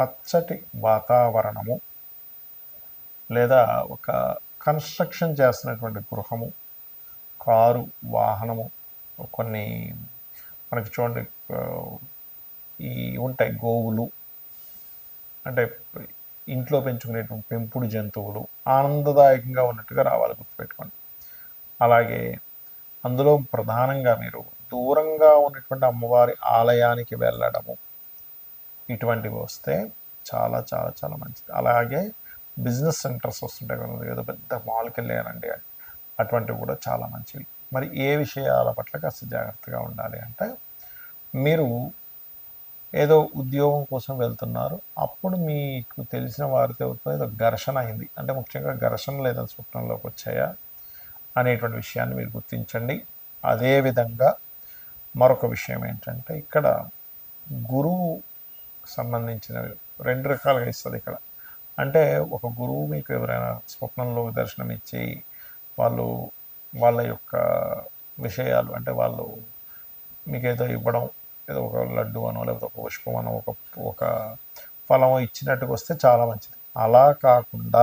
పచ్చటి వాతావరణము లేదా ఒక కన్స్ట్రక్షన్ చేస్తున్నటువంటి గృహము కారు వాహనము కొన్ని మనకి చూడండి ఈ ఉంటాయి గోవులు. అంటే ఇంట్లో పెంచుకునేటువంటి పెంపుడు జంతువులు ఆనందదాయకంగా ఉన్నట్టుగా రావాలి గుర్తుపెట్టుకోండి. అలాగే అందులో ప్రధానంగా మీరు దూరంగా ఉన్నటువంటి అమ్మవారి ఆలయానికి వెళ్ళడము ఇటువంటివి వస్తే చాలా చాలా చాలా మంచిది. అలాగే బిజినెస్ సెంటర్స్ వస్తుంటాయి కదా ఏదో పెద్ద మాల్కి వెళ్ళారండి అని. అటువంటివి కూడా చాలా మంచివి. మరి ఏ విషయాల పట్ల కాస్త జాగ్రత్తగా ఉండాలి అంటే మీరు ఏదో ఉద్యోగం కోసం వెళ్తున్నారు అప్పుడు మీకు తెలిసిన వారితో ఏదో ఘర్షణ అయింది. అంటే ముఖ్యంగా ఘర్షణ లేదా స్వప్నంలోకి వచ్చాయా అనేటువంటి విషయాన్ని మీరు గుర్తించండి. అదేవిధంగా మరొక విషయం ఏంటంటే ఇక్కడ గురువు సంబంధించినవి. రెండు రకాలుగా ఇస్తుంది ఇక్కడ. అంటే ఒక గురువు మీకు ఎవరైనా స్వప్నంలో దర్శనం ఇచ్చి వాళ్ళు వాళ్ళ యొక్క విషయాలు అంటే వాళ్ళు మీకు ఏదో ఇవ్వడం ఏదో ఒక లడ్డు అనో లేకపోతే ఒక పుష్పం అనో ఒక ఒక ఫలం ఇచ్చినట్టుగా వస్తే చాలా మంచిది. అలా కాకుండా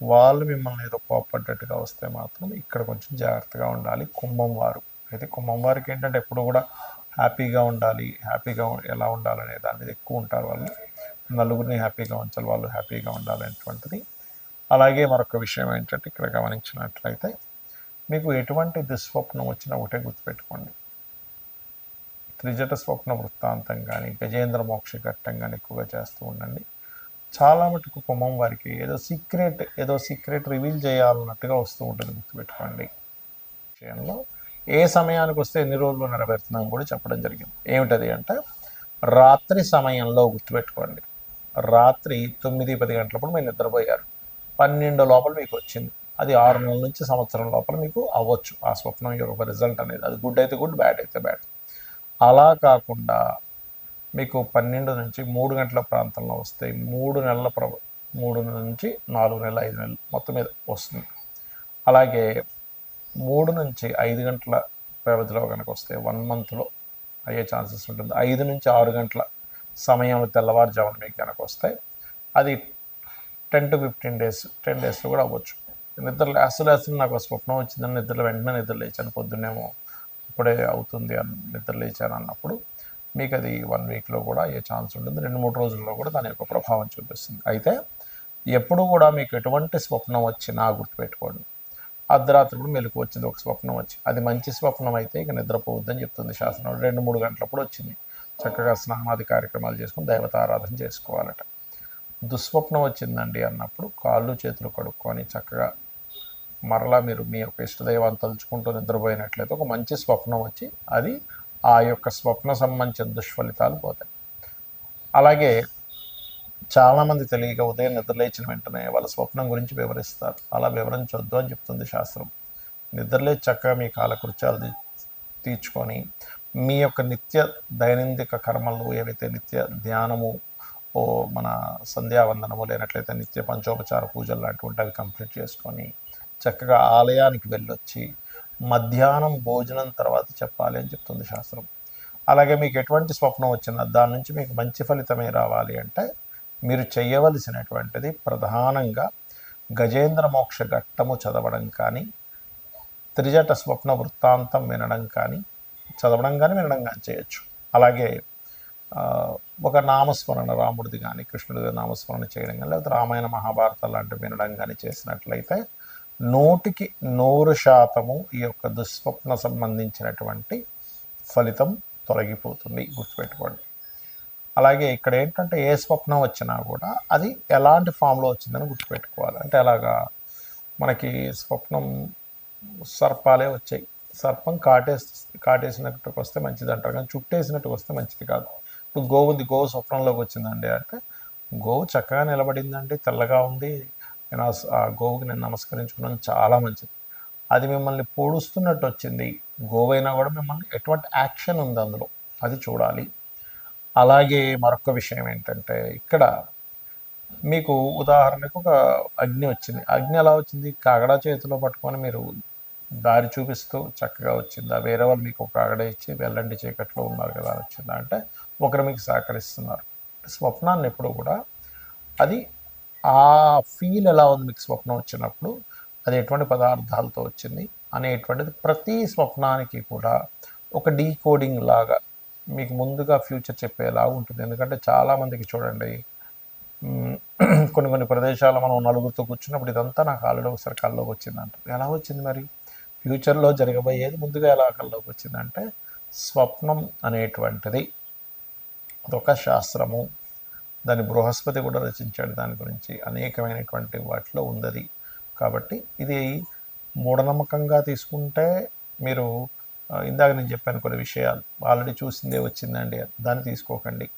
వాళ్ళు మిమ్మల్ని ఏదో కోపడ్డట్టుగా వస్తే మాత్రం ఇక్కడ కొంచెం జాగ్రత్తగా ఉండాలి కుంభం వారు. అయితే కుంభం వారికి ఏంటంటే ఎప్పుడు కూడా హ్యాపీగా ఉండాలి హ్యాపీగా ఎలా ఉండాలనే దాని మీద ఎక్కువ ఉంటారు వాళ్ళు. నలుగురిని హ్యాపీగా ఉంచాలి వాళ్ళు హ్యాపీగా ఉండాలనేటువంటిది. అలాగే మరొక విషయం ఏంటంటే ఇక్కడ గమనించినట్లయితే మీకు ఎటువంటి దుస్వప్నం వచ్చినా ఒకటే గుర్తుపెట్టుకోండి. త్రిజట స్వప్న వృత్తాంతం కానీ గజేంద్ర మోక్ష ఘట్టం కానీ ఎక్కువగా చేస్తూ ఉండండి. చాలా మటుకు కుంభం వారికి ఏదో సీక్రెట్ ఏదో సీక్రెట్ రివీల్ చేయాలన్నట్టుగా వస్తూ ఉంటుంది గుర్తుపెట్టుకోండి. విషయంలో ఏ సమయానికి వస్తే ఎన్ని రోజులు నెరవేరుతున్నాం కూడా చెప్పడం జరిగింది. ఏమిటది అంటే రాత్రి సమయంలో గుర్తుపెట్టుకోండి. రాత్రి తొమ్మిది పది గంటలప్పుడు మీరు నిద్రపోయారు. పన్నెండు లోపల మీకు వచ్చింది. అది ఆరు నెలల నుంచి సంవత్సరం లోపల మీకు అవ్వచ్చు. ఆ స్వప్నం యొక్క రిజల్ట్ అనేది. అది గుడ్ అయితే గుడ్ బ్యాడ్ అయితే బ్యాడ్ అలా కాకుండా మీకు పన్నెండు నుంచి మూడు గంటల ప్రాంతంలో వస్తే మూడు నెలల ప్ర మూడు నుంచి నాలుగు నెలలు ఐదు నెలలు మొత్తం మీద వస్తుంది. అలాగే మూడు నుంచి ఐదు గంటల వ్యవధిలో కనుక వస్తే వన్ మంత్లో అయ్యే ఛాన్సెస్ ఉంటుంది. ఐదు నుంచి ఆరు గంటల సమయం తెల్లవారుజామున మీకు కనుక వస్తే అది ten to fifteen days ten డేస్లో కూడా అవ్వచ్చు. నిద్ర లేస్తూ లేస్తూ నాకు స్వప్నం వచ్చిందని నిద్రలో వెంటనే నిద్ర లేచాను. పొద్దున్నేమో ఇప్పుడే అవుతుంది అని నిద్ర లేచాను అన్నప్పుడు మీకు అది వన్ వీక్లో కూడా అయ్యే ఛాన్స్ ఉంటుంది. రెండు మూడు రోజుల్లో కూడా దాని యొక్క ప్రభావం చూపిస్తుంది. అయితే ఎప్పుడు కూడా మీకు ఎటువంటి స్వప్నం వచ్చినా గుర్తుపెట్టుకోండి. అర్ధరాత్రి కూడా మెలకు వచ్చింది ఒక స్వప్నం వచ్చి. అది మంచి స్వప్నం అయితే ఇక నిద్రపోవద్దని చెప్తుంది శాసనం రెండు మూడు గంటలప్పుడు వచ్చింది. చక్కగా స్నానాది కార్యక్రమాలు చేసుకుని దైవత ఆరాధన చేసుకోవాలట. దుస్వప్నం వచ్చిందండి అన్నప్పుడు కాళ్ళు చేతులు కడుక్కొని చక్కగా మరలా మీరు మీ యొక్క ఇష్టదైవాన్ని తలుచుకుంటూ నిద్రపోయినట్లయితే ఒక మంచి స్వప్నం వచ్చి అది ఆ యొక్క స్వప్న సంబంధించిన దుష్ఫలితాలు పోతాయి. అలాగే చాలామంది తెలియక ఉదయం నిద్రలేచిన వెంటనే వాళ్ళ స్వప్నం గురించి వివరిస్తారు. అలా వివరించొద్దు అని చెప్తుంది శాస్త్రం. నిద్రలేచి చక్కగా మీ కాలకృత్యాలు తీ- తీర్చుకొని మీ యొక్క నిత్య దైనందిక కర్మలు ఏవైతే నిత్య ధ్యానము ఓ మన సంధ్యావందనము లేనట్లయితే నిత్య పంచోపచార పూజలు లాంటివి అవి కంప్లీట్ చేసుకొని చక్కగా ఆలయానికి వెళ్ళొచ్చి మధ్యాహ్నం భోజనం తర్వాత చెప్పాలి అని చెప్తుంది శాస్త్రం. అలాగే మీకు ఎటువంటి స్వప్నం వచ్చినా దాని నుంచి మీకు మంచి ఫలితమే రావాలి అంటే మీరు చేయవలసినటువంటిది ప్రధానంగా గజేంద్ర మోక్ష ఘట్టము చదవడం కానీ త్రిజట స్వప్న వృత్తాంతం వినడం కానీ చదవడం కానీ వినడం కానీ చేయొచ్చు. అలాగే ఒక నామస్మరణ రాముడిది కానీ కృష్ణుడిది నామస్మరణ చేయడం కానీ లేకపోతే రామాయణ మహాభారత లాంటివి వినడం కానీ చేసినట్లయితే నూటికి నూరు శాతము ఈ యొక్క దుస్వప్న సంబంధించినటువంటి ఫలితం తొలగిపోతుంది. గుర్తుపెట్టుకోండి. అలాగే ఇక్కడ ఏంటంటే ఏ స్వప్నం వచ్చినా కూడా అది ఎలాంటి ఫామ్లో వచ్చిందని గుర్తుపెట్టుకోవాలి. అంటే అలాగా మనకి స్వప్నం సర్పాలే వచ్చాయి. సర్పం కాటేసి కాటేసినట్టుకు వస్తే మంచిది అంటారు కానీ చుట్టేసినట్టు వస్తే మంచిది కాదు. ఇప్పుడు గోవు ఉంది గోవు స్వప్నంలోకి వచ్చిందండి అంటే గోవు చక్కగా నిలబడిందండి తెల్లగా ఉంది. నేను ఆ ఆ గోవుకి నేను నమస్కరించుకున్నాను చాలా మంచిది. అది మిమ్మల్ని పొడుస్తున్నట్టు వచ్చింది. గోవైనా కూడా మిమ్మల్ని ఎటువంటి యాక్షన్ ఉంది అందులో? అది చూడాలి. అలాగే మరొక విషయం ఏంటంటే ఇక్కడ మీకు ఉదాహరణకు ఒక అగ్ని వచ్చింది. అగ్ని ఎలా వచ్చింది? కాగడా చేతిలో పట్టుకొని మీరు దారి చూపిస్తూ చక్కగా వచ్చిందా? వేరే వాళ్ళు మీకు ఒక కాగడ ఇచ్చి వెళ్ళండి చీకట్లో ఉన్నారు కదా వచ్చిందా? అంటే ఒకరు మీకు సహకరిస్తున్నారు. స్వప్నాన్ని ఎప్పుడు కూడా అది ఆ ఫీల్ ఎలా ఉంది మీకు స్వప్నం వచ్చినప్పుడు? అది ఎటువంటి పదార్థాలతో వచ్చింది? అనేటువంటిది ప్రతి స్వప్నానికి కూడా ఒక డీకోడింగ్ లాగా మీకు ముందుగా ఫ్యూచర్ చెప్పేలా ఉంటుంది. ఎందుకంటే చాలామందికి చూడండి కొన్ని కొన్ని ప్రదేశాలు మనం నలుగురితో కూర్చున్నప్పుడు ఇదంతా నాకు ఆల్రెడీ ఒకసారి కల్లోకి అంటారు ఎలా వచ్చింది మరి? ఫ్యూచర్లో జరగబోయేది ముందుగా ఎలా కల్లోకి వచ్చిందంటే స్వప్నం అనేటువంటిది. అదొక శాస్త్రము. దాని బృహస్పతి కూడా రచించాడు. దాని గురించి అనేకమైనటువంటి వాటిలో ఉంది కాబట్టి ఇది మూఢనమ్మకంగా తీసుకుంటే మీరు ఇందాక నేను చెప్పాను కొన్ని విషయాలు. ఆల్రెడీ చూసిందే వచ్చిందండి. దాన్ని తీసుకోకండి.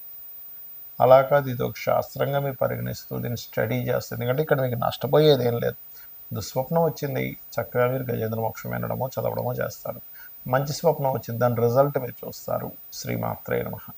అలా కాదు ఇది ఒక శాస్త్రంగా మీరు పరిగణిస్తూ దీన్ని స్టడీ చేస్తుంది. ఎందుకంటే ఇక్కడ మీకు నష్టపోయేది ఏం లేదు. దుస్వప్నం వచ్చింది. చక్కగా మీరు గజేంద్ర మోక్షం వినడమో చదవడమో చేస్తారు. మంచి స్వప్నం వచ్చింది. దాని రిజల్ట్ మీరు చూస్తారు. శ్రీమాత్రే నమః.